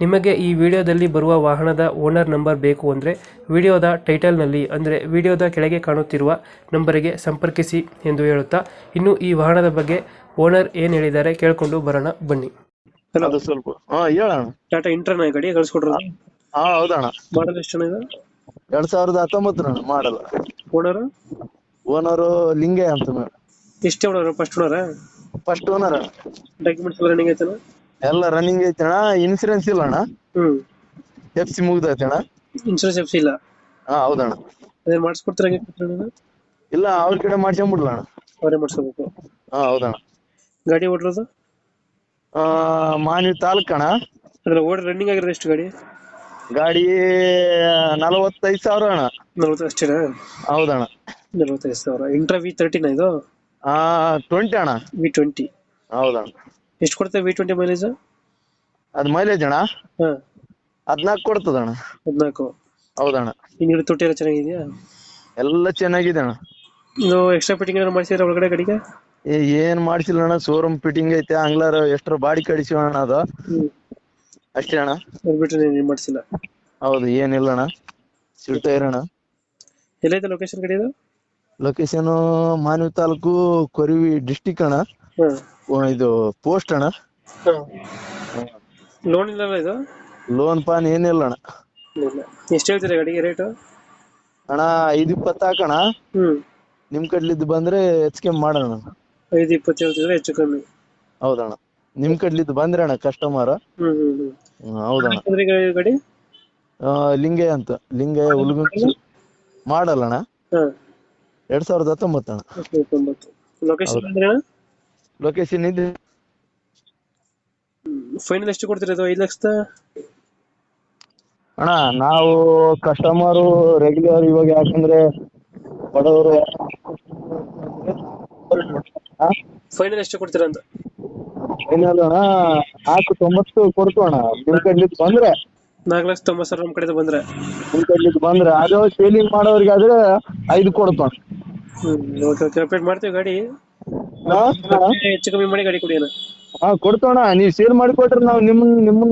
ನಿಮಗೆ ಈ ವಿಡಿಯೋದಲ್ಲಿ ಬರುವ ವಾಹನದ ಓನರ್ ನಂಬರ್ ಬೇಕು ಅಂದರೆ ವಿಡಿಯೋದ ಟೈಟಲ್ನಲ್ಲಿ ಅಂದರೆ ವಿಡಿಯೋದ ಕೆಳಗೆ ಕಾಣುತ್ತಿರುವ ನಂಬರಿಗೆ ಸಂಪರ್ಕಿಸಿ ಎಂದು ಹೇಳುತ್ತಾ ಇನ್ನು ಈ ವಾಹನದ ಬಗ್ಗೆ ಓನರ್ ಏನು ಹೇಳಿದ್ದಾರೆ ಕೇಳಿಕೊಂಡು ಬರೋಣ ಬನ್ನಿ. ಅದು ಸ್ವಲ್ಪ ಹಾ ಹೇಳಣ ಟಾಟಾ ಇಂಟ್ರನ ಗಾಡಿ ಕಳಿಸ್ಕೊಡ್ರ. ಹಾ ಹೌದಣ್ಣ. ಮಾಡಲ್ ಎಷ್ಟು ಇದೆ? ಎರಡ್ ಸಾವಿರದ ಹತ್ತೊಂಬತ್ತರ ಮಾಡಲ್ಲ ಓನರ್ ಓನರು ಲಿಂಗೆ ಅಂತ ಎಷ್ಟೇ owner first owner first owner documents ಎಲ್ಲ ರನ್ನಿಂಗ್ ಐತನ? ಎಲ್ಲ ರನ್ನಿಂಗ್ ಐತಿ ಅಣ್ಣ. ಇನ್ಸೂರೆನ್ಸ್ ಇಲ್ಲ ಅಣ್ಣ. ಹ್ಮ್. ಎಫ್ ಸಿ ಮುಗ್ದೈತಿ ಅಣ್ಣ. ಇನ್ಶೂರೆನ್ಸ್ ಎಫ್ಸಿ ಇಲ್ಲ? ಹಾ ಹೌದಣ್ಣ. ಅದೇ ಮಾಡಿಸ್ಕೊಡ್ತೀರ ಹಂಗೆ ಕೊಡ್ತೀರ ನೀವು? ಇಲ್ಲ ಅವ್ರ ಕಡೆ ಮಾಡ್ಸ್ಕೊಂಬಿಡ್ಲ ಅಣ್ಣ. ಅವರೇ ಮಾಡಿಸ್ಕೋಬೇಕು. ಹಾ ಹೌದಣ್ಣ. ಗಾಡಿ ಓಡಿರೋದು? ಆ ಮಾನ್ವಿ ತಾಲೂಕ್ ಅಣ್ಣ. ಅಂದ್ರೆ ಓಡಿ ರನ್ನಿಂಗ್ ಆಗಿರೋದು ಎಷ್ಟು ಗಾಡಿ? ಗಾಡಿ ನಲವತ್ತೈದು ಸಾವಿರ ಅಣ್ಣ. ನಲ್ವತ್ತು ಅಷ್ಟೇನಾ? ಹೌದಣ್ಣ. ನಲ್ವತ್ತೈದು ಸಾವಿರ. ಇಂಟ್ರಾ ವಿ ತರ್ಟಿನ ಇದು? ಆ ಟ್ವೆಂಟಿ ಅಣ್ಣ. ವಿ ಟ್ವೆಂಟಿ ಹೌದಣ್ಣ. ಎಷ್ಟು ಕೊಡ್ತೇವೆ ವಿ ಟ್ವೆಂಟಿ ಮೈಲೇಜ್ ಅದು ಮೈಲೇಜ್ ಅಣ್ಣ? ಹಾಂ. ಕೊಡ್ತದ ಅಣ್ಣ. ಹದಿನಾಲ್ಕು. ಹೌದಣ್ಣ. ಹಿಂದ್ಗಡೆ ತೊಟ್ಟಿ ಎಲ್ಲ ಚೆನ್ನಾಗಿದೆಯಾ? ಎಲ್ಲ ಚೆನ್ನಾಗಿದೆ ಅಣ್ಣ. ಇದು ಎಕ್ಸ್ಟ್ರಾ ಫಿಟ್ಟಿಂಗ್ ಏನಾದ್ರು ಮಾಡಿಸಿದ್ರೆ ಒಳಗಡೆ ಗಡಿಗೆ? ಏ ಏನ್ ಮಾಡ್ಸಿಲ್ಲ ಅಣ್ಣ. ಶೋರೂಮ್ ಫಿಟ್ಟಿಂಗ್ ಐತೆ ಆಂಗ್ಲರ್ ಎಷ್ಟರ ಬಾಡಿ ಕಡಿಸಿವ ಅಣ್ಣ ಅದು. ಅಷ್ಟೇ ಅಣ್ಣ. ಬಿಟ್ಟರೆ ಏನು ಮಾಡಿಸಿಲ್ಲ. ಹೌದು ಏನಿಲ್ಲ ಅಣ್ಣ. ಸಿಗ್ತಾ ಇರೋಣ ಎಲ್ಲೈತೆ ಲೊಕೇಶನ್ ಕಡೆ ಇದು? ಲೊಕೇಶನ್ ಮಾನ್ವಿ ತಾಲೂಕು ಕೊರಿವಿ ಡಿಸ್ಟಿಕ್ ಅಣ್ಣ. ಇದು ಪೋಸ್ಟ್ ಅಣ್ಣ? ಲೋನ್ ಇಲ್ಲಲ್ಲ ಇದು? ಲೋನ್ ಪಾನ್ ಏನಿಲ್ಲ ಅಣ್ಣ. ಎಷ್ಟು ಹೇಳ್ತೀರಾ ಗಾಡಿಗೆ ರೇಟ್ ಅಣ್ಣ ಐದು ಇಪ್ಪತ್ತು ಹಾಕಣ ನಿಮ್ ಕಡ್ಲಿದ್ದು ಬಂದ್ರೆ ಹೆಚ್ಚಿಗೆ ಮಾಡೋಣ ಐದು ಇಪ್ಪತ್ತು ಹೇಳ್ತಿದ್ರೆ ಹೆಚ್ಚು ಕಮ್ಮಿ. ಹೌದಣ್ಣ. ನಿಮ್ ಕಡ್ಲಿದ್ದು ಬಂದ್ರೆ ಅಣ್ಣ ಕಸ್ಟಮರ್ ಹ್ಮ್ ಹೌದಣ್ಣ. ಗಾಡಿ- ಲಿಂಗಯ್ಯ ಅಂತ. ಲಿಂಗಯ್ಯ ಉಲ್ಗುಂಚಿ ಮಾಡಲ್ಲ ಅಣ್ಣ. ಎರಡ್ ಸಾವಿರದ ಹತ್ತೊಂಬತ್ತು ಅಣ್ಣ. ಲೊಕೇಶನ್ ಲೊಕೇಶನ್ ಇದೆ ಫೈನಲ್ ಎಷ್ಟು ಕೊಡ್ತೀರಾ ಇದು ಐದು ಲಕ್ಷದ? ಅಣ್ಣ ನಾವು ಕಸ್ಟಮರ್ ರೆಗ್ಯುಲರ್ ಇವಾಗ ಯಾಕಂದ್ರೆ ಬಡವರು ಫೈನಲ್ ಎಷ್ಟು ಕೊಡ್ತೀರಾ ಅಂತ? ಫೈನಲ್ ಅಣ್ಣ ನಾಲ್ಕು ತೊಂಬತ್ತು ಕೊಡ್ತು ಅಣ್ಣ. ನಿಮ್ ಕಡ್ಲಿದ್ ಬಂದ್ರೆ ನಾಲ್ಕು ಲಕ್ಷ ತೊಂಬತ್ತು ಸಾವಿರ ನಮ್ಮ ಕಡೆ ಬಂದ್ರೆ. ನಿಮ್ ಕಡ್ಲಿದ್ ಬಂದ್ರೆ ಅದು ಸೇಲಿಂಗ್ ಮಾಡೋರಿಗಾದ್ರೆ ಐದು ಕೊಡ್ತು ಅಣ್ಣ. ಹ್ಞೂ ಓಕೆ ಓಕೆ ಅಪ್ಡೇಟ್ ಮಾಡ್ತೀವಿ ಗಾಡಿ? ಹೆಚ್ಚು ಕಮ್ಮಿ ಮಾಡಿ ಗಾಡಿ ಕೊಡಿ ಅಣ್ಣ ಹಾ ಕೊಡ್ತೋಣ ನೀವ್ ಸೇಲ್ ಮಾಡಿ ಕೊಟ್ರೆ ನಾವು ನಿಮ್ ನಿಮ್ಮನ್ನ